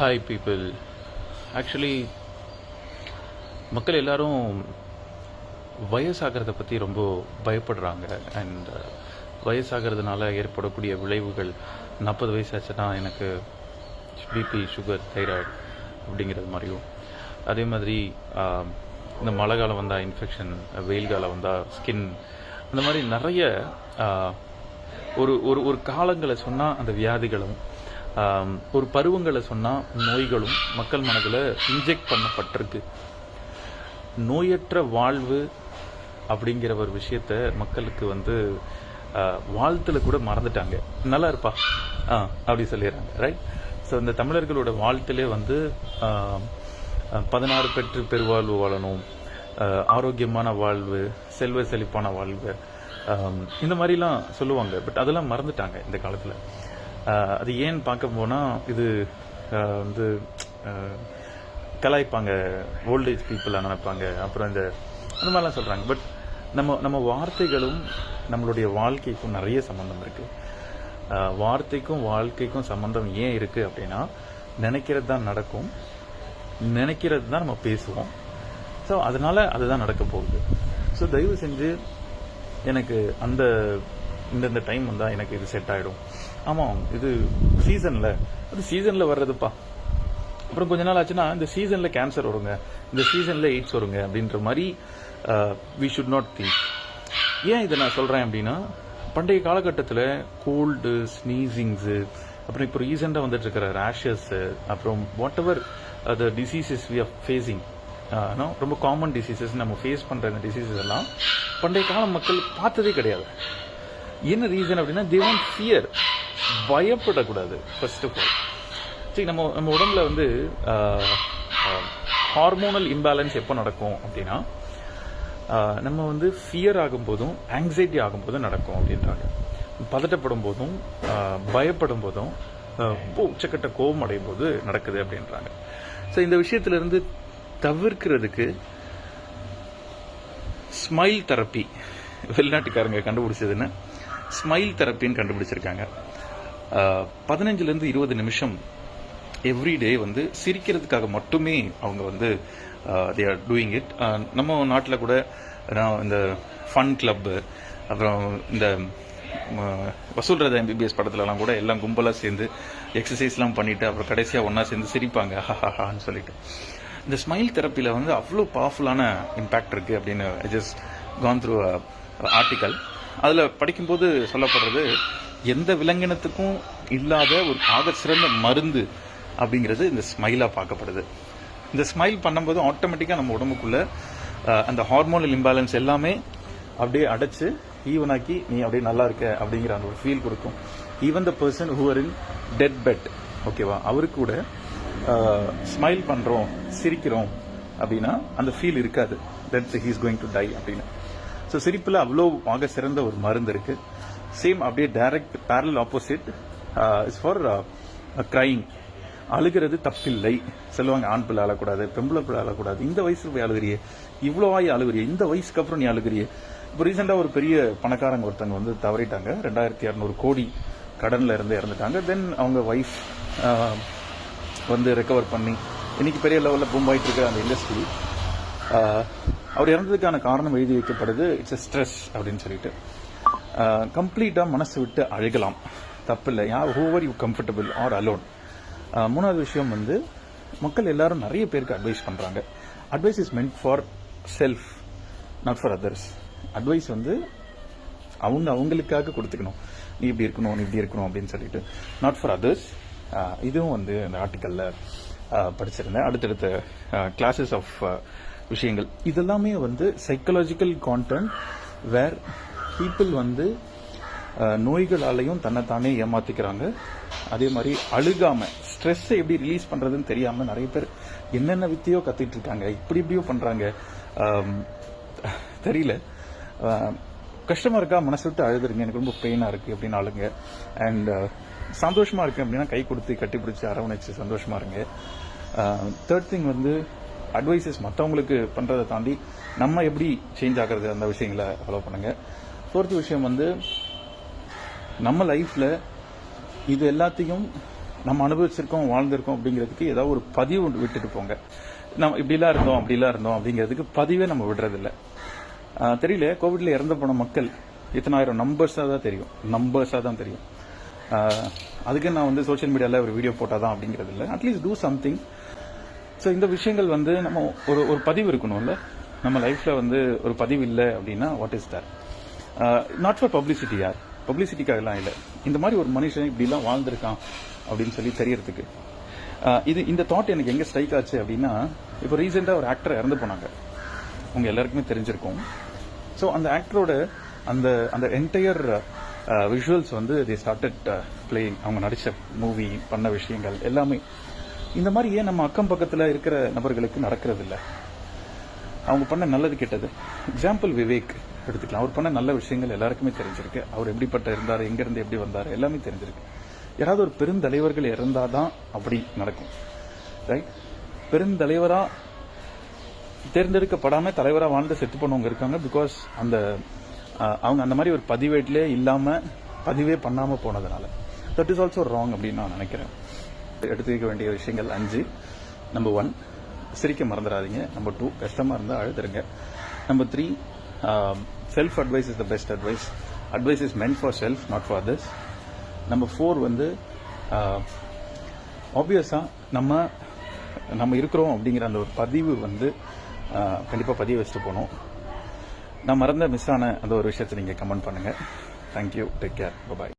Hi people actually மக்கள் எல்லாரும் வயசாகிறத பற்றி ரொம்ப பயப்படுறாங்க. அண்ட் uh, வயசாகிறதுனால ஏற்படக்கூடிய விளைவுகள் நாற்பது வயசாச்சுன்னா எனக்கு பிபி சுகர் தைராய்டு அப்படிங்கிறது மாதிரியும். அதே மாதிரி um, இந்த மழை காலம் வந்தால் இன்ஃபெக்ஷன் வெயில் காலம் வந்தால் ஸ்கின் அந்த மாதிரி நிறைய uh, ஒரு ஒரு ஒரு காலங்களை சொன்னால் அந்த வியாதிகளும் ஒரு பருவங்களை சொன்னால் நோய்களும் மக்கள் மனதில் இன்ஜெக்ட் பண்ணப்பட்டிருக்கு. நோயற்ற வாழ்வு அப்படிங்கிற ஒரு விஷயத்த மக்களுக்கு வந்து வாழ்த்துல கூட மறந்துட்டாங்க. நல்லா இருப்பா? ஆ அப்படி சொல்லிடுறாங்க ரைட் ஸோ இந்த தமிழர்களோட வாழ்த்திலே வந்து பதினாறு பெற்று பெருவாழ்வு வாழணும். ஆரோக்கியமான வாழ்வு செல்வ செழிப்பான வாழ்வு. இந்த மாதிரிலாம் சொல்லுவாங்க பட் அதெல்லாம் மறந்துட்டாங்க இந்த காலத்தில். அது ஏன்னு பார்க்க போனால் இது வந்து கலாய்ப்பாங்க ஓல்டேஜ் பீப்புளாக நினைப்பாங்க. அப்புறம் இந்த அந்த மாதிரிலாம் சொல்கிறாங்க பட் நம்ம நம்ம வார்த்தைகளும் நம்மளுடைய வாழ்க்கைக்கும் நிறைய சம்மந்தம் இருக்குது வார்த்தைக்கும் வாழ்க்கைக்கும் சம்மந்தம் ஏன் இருக்குது அப்படின்னா நினைக்கிறது தான் நடக்கும். நினைக்கிறது தான் நம்ம பேசுவோம். ஸோ அதனால் அதுதான் நடக்க போகுது. ஸோ தயவு செஞ்சு எனக்கு அந்த இந்தந்த டைம் வந்தால் எனக்கு இது செட் ஆகிடும் ஆமாம் இது சீசனில் அது சீசனில் வர்றதுப்பா. அப்புறம் கொஞ்ச நாள் ஆச்சுன்னா இந்த சீசனில் கேன்சர் வருங்க. இந்த சீசனில் எய்ட்ஸ் வருங்க அப்படின்ற மாதிரி வி ஷுட் நாட் திங்க் ஏன் இதை நான் சொல்கிறேன் அப்படின்னா பண்டைய காலகட்டத்தில் கோல்டு ஸ்னீசிங்ஸு அப்புறம் இப்போ ரீசெண்டாக வந்துட்டு இருக்கிற ரேஷஸ்ஸு அப்புறம் whatever the diseases we are facing ஆனால் ரொம்ப காமன் டிசீசஸ் நம்ம ஃபேஸ் பண்ணுற இந்த டிசீசஸ் எல்லாம் பண்டைய கால மக்கள் பார்த்ததே கிடையாது. என்ன ரீசன் அப்படின்னா தே வாண்ட் ஃபியர் பயப்படக்கூடாது ஃபர்ஸ்ட் ஆஃப் ஆல் சரி நம்ம நம்ம உடம்புல வந்து ஹார்மோனல் இம்பேலன்ஸ் எப்போ நடக்கும் அப்படின்னா நம்ம வந்து ஃபியர் ஆகும்போதும் ஆங்ஸைட்டி ஆகும்போதும் நடக்கும் அப்படின்றாங்க. பதட்டப்படும் போதும் பயப்படும் போதும் ரொம்ப உச்சக்கட்ட கோபம் அடையும் போது நடக்குது அப்படின்றாங்க. ஸோ இந்த விஷயத்திலிருந்து தவிர்க்கிறதுக்கு ஸ்மைல் தெரப்பி வெளிநாட்டுக்காரங்க கண்டுபிடிச்சதுன்னு ஸ்மைல் தெரப்பின்னு கண்டுபிடிச்சிருக்காங்க. பதினஞ்சுலேருந்து இருபது நிமிஷம் எவ்ரி டே வந்து சிரிக்கிறதுக்காக மட்டுமே அவங்க வந்து தே ஆர் டூயிங் இட் நம்ம நாட்டில் கூட நான் இந்த ஃபன் கிளப்பு அப்புறம் இந்த வசூல் ரத எம்பிபிஎஸ் படத்துலலாம் கூட எல்லாம் கும்பலாக சேர்ந்து எக்ஸசைஸ்லாம் பண்ணிவிட்டு அப்புறம் கடைசியாக ஒன்றா சேர்ந்து சிரிப்பாங்க. ஹஹான்னு சொல்லிட்டு. இந்த ஸ்மைல் தெரப்பியில் வந்து அவ்வளோ பவர்ஃபுல்லான இம்பேக்ட் இருக்குது அப்படின்னு ஜஸ்ட் கான் த்ரூ ஆர்டிக்கல் அதில் படிக்கும்போது சொல்லப்படுறது எந்த விலங்கினத்துக்கும் இல்லாத ஒரு ஆக சிறந்த மருந்து அப்படிங்கிறது இந்த ஸ்மைலாக பார்க்கப்படுது. இந்த ஸ்மைல் பண்ணும்போது ஆட்டோமேட்டிக்காக நம்ம உடம்புக்குள்ளே அந்த ஹார்மோனல் இம்பேலன்ஸ் எல்லாமே அப்படியே அடைச்சு ஈவனாக்கி நீ அப்படியே நல்லா இருக்க அப்படிங்கிற அந்த ஒரு ஃபீல் கொடுக்கும். Even the person who are in dead bed ஓகேவா அவரு கூட ஸ்மைல் பண்ணுறோம் சிரிக்கிறோம் அப்படின்னா அந்த ஃபீல் இருக்காது. That he's going to die அப்படின்னு. ஸோ சிரிப்பில் அவ்வளோ ஆக சிறந்த ஒரு மருந்து இருக்குது சேம் அப்படியே direct parallel opposite is for crying அழுகிறது தப்பில்லை. சொல்லுவாங்க ஆண் பிள்ளை அழக்கூடாது பெம்பளை பிள்ளை அழக்கூடாது. இந்த வயசுல போய் அழுகிறியே? இவ்வளோ ஆகி அழுகிறியே? இந்த வயசுக்கு அப்புறம் நீ அழுகிறியே? இப்போ ரீசெண்டாக ஒரு பெரிய பணக்காரங்க ஒருத்தங்க வந்து தவறிட்டாங்க. ரெண்டாயிரத்தி இரநூறு கோடி கடனில் இருந்து இறந்துட்டாங்க. தென் அவங்க ஒய்ஃப் uh, வந்து ரெக்கவர் பண்ணி இன்னைக்கு பெரிய லெவலில் பூம்பாயிட்டு இருக்கிற அந்த இண்டஸ்ட்ரி uh, அவர் இறந்ததுக்கான காரணம் எழுதி வைக்கப்படுது இட்ஸ் எ ஸ்ட்ரெஸ் அப்படின்னு சொல்லிட்டு. கம்ப்ளீட்டாக மனசு விட்டு அழுகலாம். தப்பில்லை. யார் whoever you comfortable are alone மூணாவது விஷயம் வந்து மக்கள் எல்லாரும் நிறைய பேருக்கு அட்வைஸ் பண்ணுறாங்க advice is meant for self not for others advice வந்து அவங்க அவங்களுக்காக கொடுத்துக்கணும். நீ இப்படி இருக்கணும் நீ இப்படி இருக்கணும் அப்படின்னு சொல்லிட்டு. நாட் ஃபார் அதர்ஸ் இதுவும் வந்து இந்த ஆர்டிக்கலில் படிச்சிருந்தேன். அடுத்தடுத்த கிளாஸஸ் ஆஃப் விஷயங்கள். இதெல்லாமே வந்து சைக்கலாஜிக்கல் கான்டென்ட் வேர் பீப்புள் வந்து நோய்களாலையும் தன்னைத்தானே ஏமாத்திக்கிறாங்க. அதே மாதிரி அழுகாமல் ஸ்ட்ரெஸ்ஸை எப்படி ரிலீஸ் பண்ணுறதுன்னு தெரியாமல் நிறைய பேர் என்னென்ன வித்தையோ கத்திட்டு இருக்காங்க. இப்படி இப்படியோ பண்ணுறாங்க தெரியல. கஷ்டமாக இருக்கா? மனசு விட்டு அழுதுருங்க. எனக்கு ரொம்ப பெயினாக இருக்குது அப்படின்னு ஆளுங்க. அண்ட் சந்தோஷமாக இருக்கு அப்படின்னா கை கொடுத்து கட்டி பிடிச்சி அரவணைச்சு சந்தோஷமாக இருங்க. தேர்ட் திங் வந்து அட்வைசஸ் மற்றவங்களுக்கு பண்ணுறதை தாண்டி நம்ம எப்படி சேஞ்ச் ஆகிறது? அந்த விஷயங்களை ஃபாலோ பண்ணுங்கள் ஃபோர்த்து விஷயம் வந்து நம்ம லைஃப்பில் இது எல்லாத்தையும் நம்ம அனுபவிச்சிருக்கோம் வாழ்ந்திருக்கோம் அப்படிங்கிறதுக்கு ஏதாவது ஒரு பதிவு விட்டுட்டு போங்க. நம்ம இப்படிலாம் இருந்தோம் அப்படிலாம் இருந்தோம் அப்படிங்கிறதுக்கு பதிவே நம்ம விடுறதில்ல. தெரியல கோவிட்ல இறந்து போன மக்கள் இத்தனாயிரம் நம்பர்ஸாக தான் தெரியும். நம்பர்ஸாக தான் தெரியும். அதுக்கு நான் வந்து சோஷியல் மீடியாவில் ஒரு வீடியோ போட்டால் தான் அப்படிங்கிறது இல்லை அட்லீஸ்ட் டூ சம்திங் ஸோ இந்த விஷயங்கள் வந்து நம்ம ஒரு ஒரு பதிவு இருக்கணும்ல. நம்ம லைஃப்பில் வந்து ஒரு பதிவு இல்லை அப்படின்னா what is that not for publicity யார்? பப்ளிசிட்டிக்காகலாம் இல்லை. இந்த மாதிரி ஒரு மனுஷன் இப்படிலாம் வாழ்ந்திருக்கான் அப்படின்னு சொல்லி தெரியறதுக்கு. இது இந்த தாட் எனக்கு எங்கே ஸ்ட்ரைக் ஆச்சு அப்படின்னா இப்போ ரீசெண்டாக ஒரு ஆக்டர் இறந்து போனாங்க. உங்க எல்லாருக்குமே தெரிஞ்சிருக்கும். ஸோ அந்த ஆக்டரோட அந்த அந்த என்டையர் விஷுவல்ஸ் வந்து தி ஸ்டார்டட் பிளேயிங் அவங்க நடித்த மூவி பண்ண விஷயங்கள் எல்லாமே. இந்த மாதிரி ஏன் நம்ம அக்கம் பக்கத்தில் இருக்கிற நபர்களுக்கு நடக்கிறது இல்லை அவங்க பண்ண நல்லது கெட்டது. எக்ஸாம்பிள் விவேக் எடுத்துக்கலாம். அவர் பண்ண நல்ல விஷயங்கள் எல்லாருக்குமே தெரிஞ்சிருக்கு. அவர் எப்படிப்பட்ட இருந்தார் எங்கேருந்து எப்படி வந்தார் எல்லாமே தெரிஞ்சிருக்கு. யாராவது ஒரு பெருந்தலைவர்கள் இறந்தாதான் அப்படி நடக்கும். ரைட் பெருந்தலைவரா தேர்ந்தெடுக்கப்படாம தலைவரா வாழ்ந்து செத்து பண்ணவங்க இருக்காங்க பிகாஸ் அந்த அவங்க அந்த மாதிரி ஒரு பதிவேட்டிலே இல்லாம பதிவே பண்ணாம போனதுனால. தட் இஸ் ஆல்சோ ராங் அப்படின்னு நான் நினைக்கிறேன். எடுத்துக்க வேண்டிய விஷயங்கள் அஞ்சு. நம்பர் ஒன் சிரிக்க மறந்துடாதீங்க. நம்பர் டூ கஷ்டமா இருந்தால் அழுதுருங்க. Number three self advice is the best advice advice is meant for self not for others number four வந்து uh, ஆப்வியஸாக நம்ம நம்ம இருக்கிறோம் அப்படிங்கிற அந்த ஒரு பதிவு வந்து uh, கண்டிப்பாக பதிவு வச்சுட்டு போகணும். நான் மறந்த மிஸ் ஆன அந்த ஒரு விஷயத்தை நீங்கள் கமெண்ட் பண்ணுங்கள் தேங்க்யூ டேக் கேர் பாய்